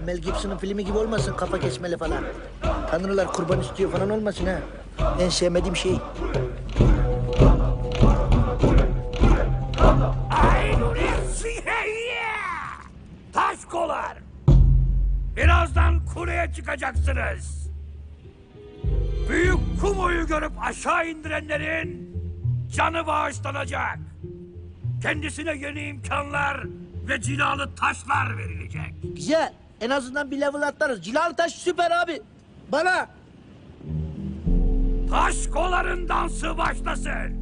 bu Mel Gibson'ın filmi gibi olmasın kafa kesmeli falan. Tanrılar kurban istiyor falan olmasın ha. En sevmediğim şey. Taşkolar! Birazdan kuleye çıkacaksınız. Büyük kumoyu görüp aşağı indirenlerin canı bağışlanacak. Kendisine yeni imkanlar ve cilalı taşlar verilecek. Güzel. En azından bir level atlarız. Cilalı taş süper abi. Bana. Taşkoların dansı başlasın.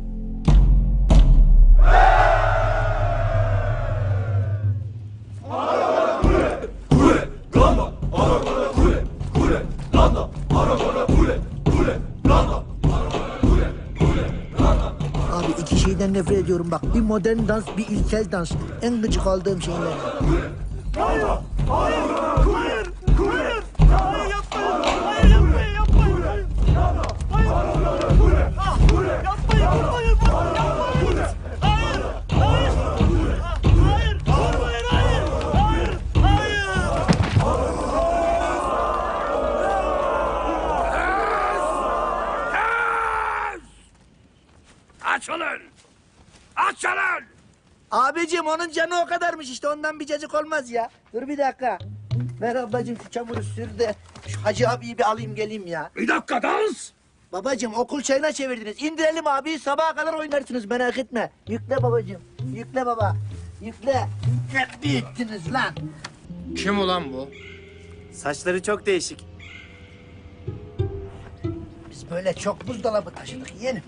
Abi iki şeyden nefret ediyorum bak. Bir modern dans, bir ilkel dans. En gıcık aldığım şeyler. Kes! Abicim onun canı o kadarmış işte ondan bir cacık olmaz ya. Dur bir dakika. Ver ablacığım şu çamuru sür de şu hacı abiyi bir alayım geleyim ya. Bir dakika dans! Babacığım okul çayına çevirdiniz. İndirelim abi sabaha kadar oynarsınız merak etme. Yükle babacığım. Yükle baba. Yükle. Ne büyüttünüz lan. Kim ulan bu? Saçları çok değişik. Biz böyle çok buzdolabı taşıdık yeğenim.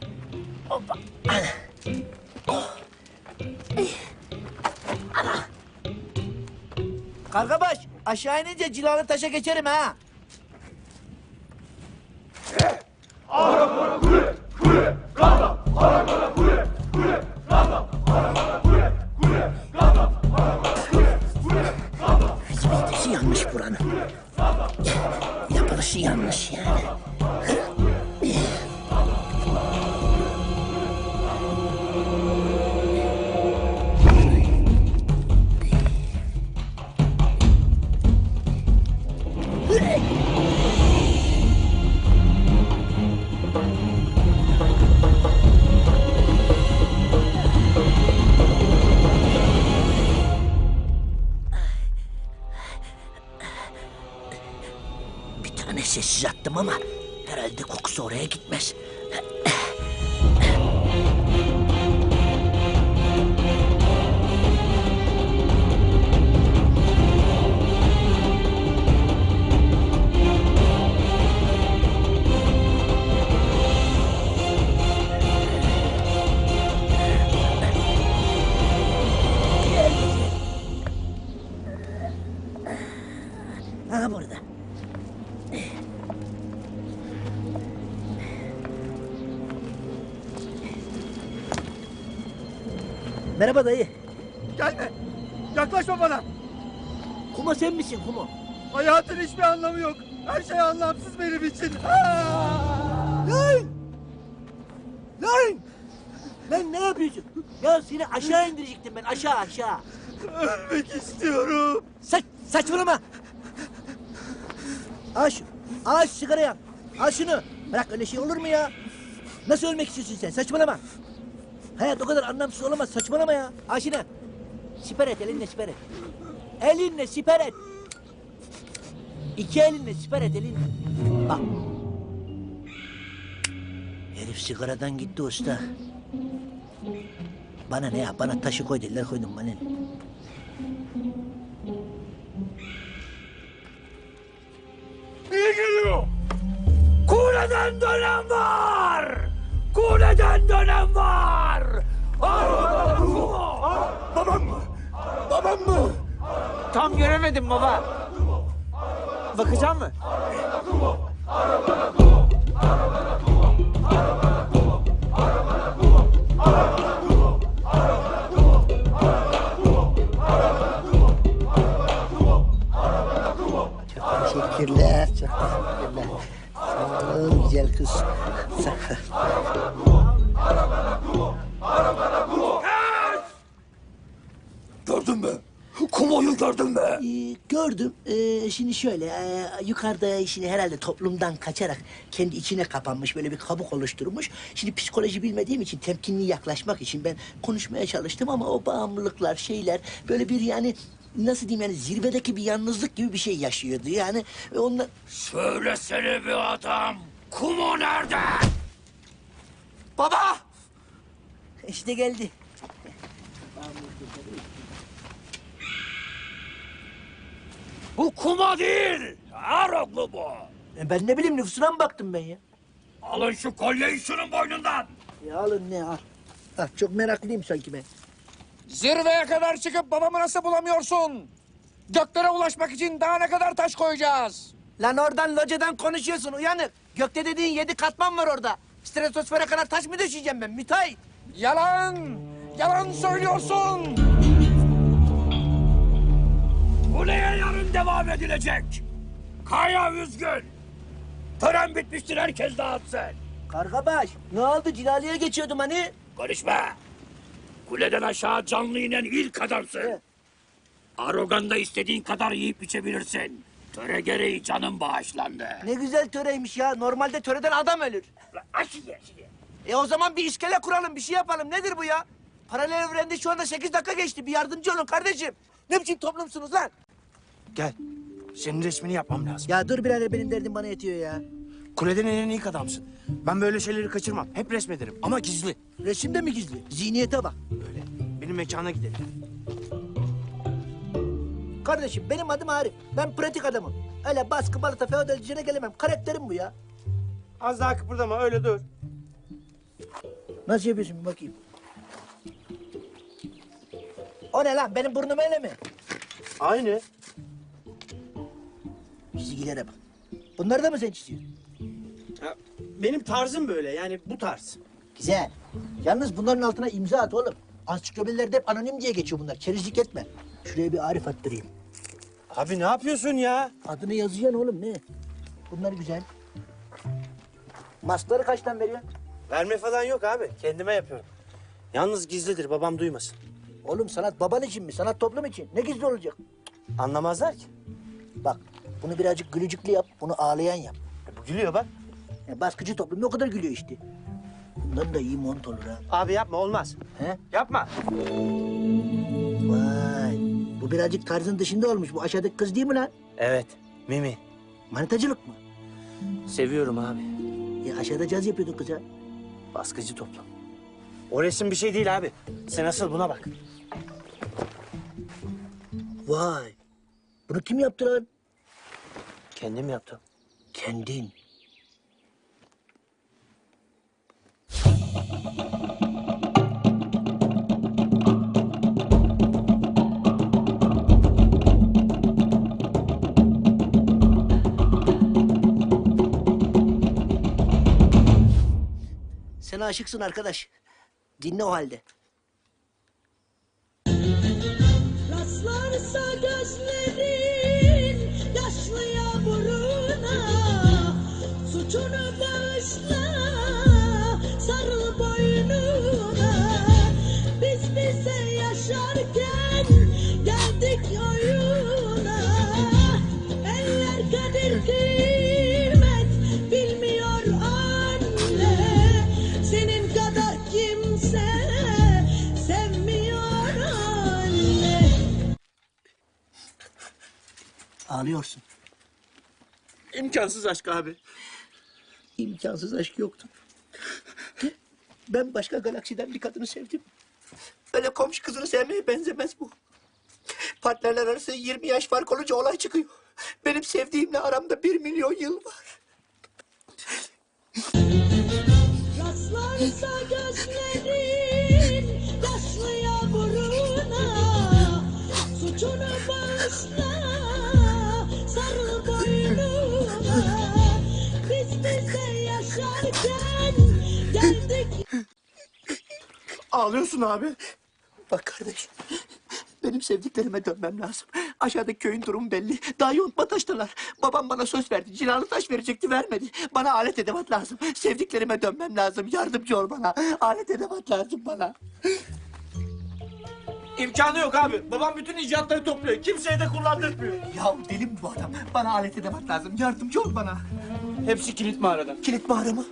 Hoppa. Oh. Kargabaş aşağı inince cilalı taşa geçerim ha. Hizmetisi sessiz attım ama herhalde kokusu oraya gitmez. Merhaba dayı. Gelme. Yaklaşma bana. Kuma sen misin Kuma? Hayatın hiçbir anlamı yok. Her şey anlamsız benim için. Lan! Lan! Lan ne yapıyorsun? Ya seni aşağı indirecektim ben aşağı aşağı. Ölmek istiyorum. Saç, saçmalama. Al şu. Al şu sigarayı. Al şunu. Bırak öyle şey olur mu ya? Nasıl ölmek istiyorsun sen? Saçmalama. Hayat o kadar anlamsız olamaz. Saçmalama ya. Al şunu. Siper et elinle siper et. Elinle siper et. İki elinle siper et elinle. Bak. Herif sigaradan gitti usta. Bana ne ya? Bana taşı koy dediler koydum bana. ne? Niye geliyor? Kuleden dönen var! Kuleden dönen var! Babam mı? Babam mı? Tam göremedim baba. Bakacağım mı? Teşekkürler. Çok teşekkürler. Sağ olun güzel kız. Gördün mü? Kumoyu gördün mü? Ee, gördüm. Ee, şimdi şöyle ee, yukarıda şimdi herhalde toplumdan kaçarak kendi içine kapanmış böyle bir kabuk oluşturmuş. Şimdi psikoloji bilmediğim için temkinli yaklaşmak için ben konuşmaya çalıştım ama o bağımlılıklar şeyler böyle bir yani nasıl diyeyim yani zirvedeki bir yalnızlık gibi bir şey yaşıyordu yani ve onlar Söylesene bir adam. Kumo nerede? Baba! işte geldi. Bu kuma değil. Aroglu bu. E, ben ne bileyim nüfusuna mı baktım ben ya? Alın şu kolyeyi şunun boynundan. Ya alın ne al. Ah, çok meraklıyım sanki ben. Zirveye kadar çıkıp babamı nasıl bulamıyorsun? Göklere ulaşmak için daha ne kadar taş koyacağız? Lan oradan locadan konuşuyorsun uyanık. Gökte dediğin yedi katman var orada. Stratosfere kadar taş mı düşeceğim ben müteahhit? Yalan! Yalan söylüyorsun! Kuleye yarın devam edilecek. Kaya üzgün. Tören bitmiştir herkes dağıtsın. Kargabaş ne oldu Cilali'ye geçiyordum hani? Konuşma. Kuleden aşağı canlı inen ilk adamsın. Evet. Aroganda istediğin kadar yiyip içebilirsin. Töre gereği canın bağışlandı. Ne güzel töreymiş ya. Normalde töreden adam ölür. Aşıya aşıya. E o zaman bir iskele kuralım bir şey yapalım. Nedir bu ya? Paralel evrende şu anda sekiz dakika geçti. Bir yardımcı olun kardeşim. Ne biçim toplumsunuz lan? Gel. Senin resmini yapmam lazım. Ya dur birader benim derdim bana yetiyor ya. Kuleden inen ilk adamsın. Ben böyle şeyleri kaçırmam. Hep resmederim ama gizli. Resim de mi gizli? Zihniyete bak. Öyle. Benim mekana gidelim. Kardeşim benim adım Arif. Ben pratik adamım. Öyle baskı balata feodal düzene gelemem. Karakterim bu ya. Az daha kıpırdama öyle dur. Nasıl yapıyorsun bir bakayım. O ne lan? Benim burnum öyle mi? Aynı. Çizgilere bak. Bunları da mı sen çiziyorsun? benim tarzım böyle yani bu tarz. Güzel. Yalnız bunların altına imza at oğlum. Ansiklopedilerde hep anonim diye geçiyor bunlar. Kerizlik etme. Şuraya bir Arif attırayım. Abi ne yapıyorsun ya? Adını yazacaksın oğlum ne? Bunlar güzel. Maskları kaçtan veriyorsun? Verme falan yok abi. Kendime yapıyorum. Yalnız gizlidir babam duymasın. Oğlum sanat baban için mi? Sanat toplum için. Ne gizli olacak? Anlamazlar ki. Bak bunu birazcık gülücüklü yap. Bunu ağlayan yap. E, bu gülüyor bak. Ya baskıcı toplum o kadar gülüyor işte. Bundan da iyi mont olur ha. Abi yapma olmaz. He? Yapma. Vay. Bu birazcık tarzın dışında olmuş. Bu aşağıdaki kız değil mi lan? Evet. Mimi. Manitacılık mı? Seviyorum abi. Ya aşağıda caz yapıyordun kıza. Baskıcı toplum. O resim bir şey değil abi. Sen asıl buna bak. Vay. Bunu kim yaptı lan? Kendim yaptım. Kendin. Aşıksın arkadaş. Dinle o halde. Ağlıyorsun. İmkansız aşk abi. İmkansız aşk yoktu. Ben başka galaksiden bir kadını sevdim. Öyle komşu kızını sevmeye benzemez bu. Partnerler arası 20 yaş fark olunca olay çıkıyor. Benim sevdiğimle aramda bir milyon yıl var. Rastlarsa Ağlıyorsun abi. Bak kardeş, benim sevdiklerime dönmem lazım. Aşağıdaki köyün durumu belli. Daha yontma taştalar. Babam bana söz verdi. Cilalı taş verecekti, vermedi. Bana alet edevat lazım. Sevdiklerime dönmem lazım. Yardımcı ol bana. Alet edevat lazım bana. İmkanı yok abi. Babam bütün icatları topluyor. Kimseye de kullandırmıyor. Ya deli mi bu adam? Bana alet edevat lazım. Yardımcı ol bana. Hepsi kilit mağarada. Kilit mağara mı?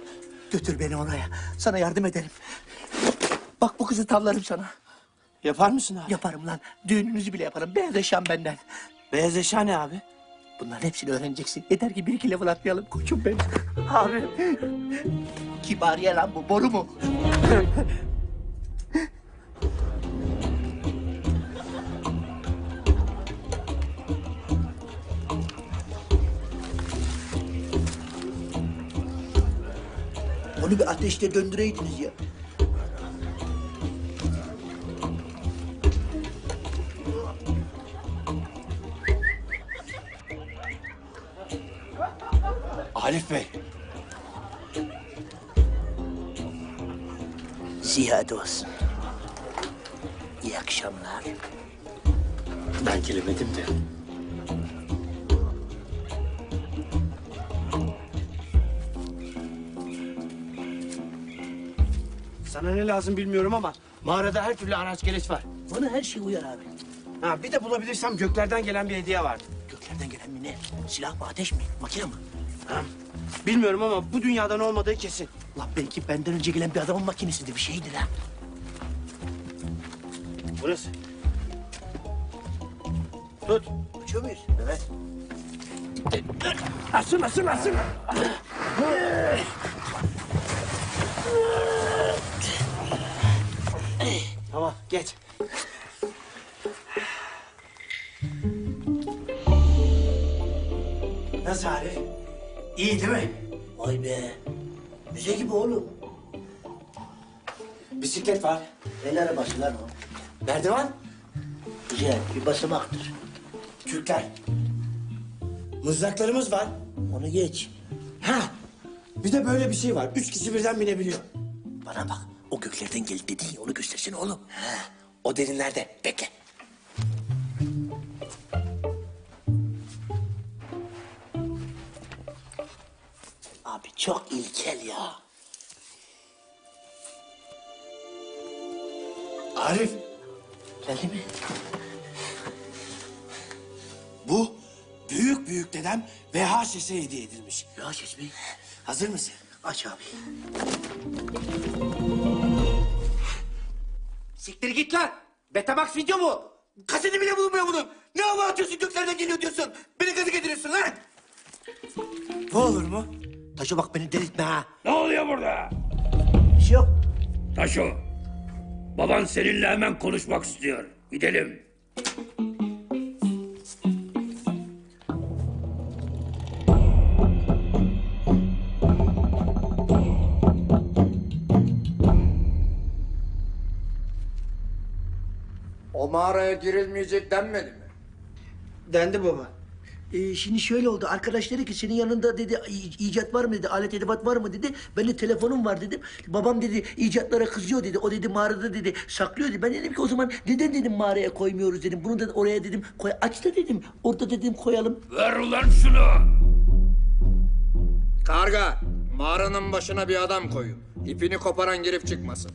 Götür beni oraya. Sana yardım ederim. Bak bu kızı tavlarım sana. Yapar mısın abi? Yaparım lan. Düğününüzü bile yaparım. Beyaz eşyam benden. Beyaz eşya ne abi? Bunların hepsini öğreneceksin. Yeter ki bir iki level atlayalım koçum benim. Abi. Kibariye lan bu. Boru mu? Onu bir ateşte döndüreydiniz ya. Arif Bey. Ziyade olsun. İyi akşamlar. Ben gelemedim de. Sana ne lazım bilmiyorum ama mağarada her türlü araç gereç var. Bana her şey uyar abi. Ha, bir de bulabilirsem göklerden gelen bir hediye vardı. Göklerden gelen mi ne? Silah mı, ateş mi, makine mi? Ha, bilmiyorum ama bu dünyadan olmadığı kesin. Lan belki benden önce gelen bir adamın makinesidir, bir şeydir ha. Burası. Tut. Uçuyor muyuz? Evet. Asın, asın, asın. Tamam geç. Nasıl Arif? İyi değil mi? Vay be. Müze gibi oğlum. Bisiklet var. El arabası lan o. Merdiven. Güzel, bir basamaktır. Kürkler. Mızraklarımız var. Onu geç. Ha. Bir de böyle bir şey var. Üç kişi birden binebiliyor. Bana bak, o göklerden geldi dedin ya, onu göstersene oğlum. Ha. O derinlerde. Bekle. Çok ilkel ya. Arif. Geldi mi? Bu büyük büyük dedem VHS'e hediye edilmiş. Ses mi? Hazır mısın? Aç abi. Siktir git lan. Betamax video mu? Kaseti bile bulunmuyor bunun. Ne hava atıyorsun göklerden geliyor diyorsun. Beni gazı getiriyorsun lan. Ne olur mu? Taşa bak beni delirtme ha. Ne oluyor burada? Bir şey yok. Taşo. Baban seninle hemen konuşmak istiyor. Gidelim. O mağaraya girilmeyecek denmedi mi? Dendi baba. Ee, şimdi şöyle oldu. Arkadaş dedi ki senin yanında dedi "i- icat var mı dedi, alet edevat var mı dedi. Ben de telefonum var dedim. Babam dedi icatlara kızıyor dedi. O dedi mağarada dedi saklıyor dedi. Ben dedim ki o zaman neden dedim mağaraya koymuyoruz dedim. Bunu da oraya dedim koy aç da dedim. Orada dedim koyalım. Ver ulan şunu. Karga, mağaranın başına bir adam koyun. İpini koparan girip çıkmasın.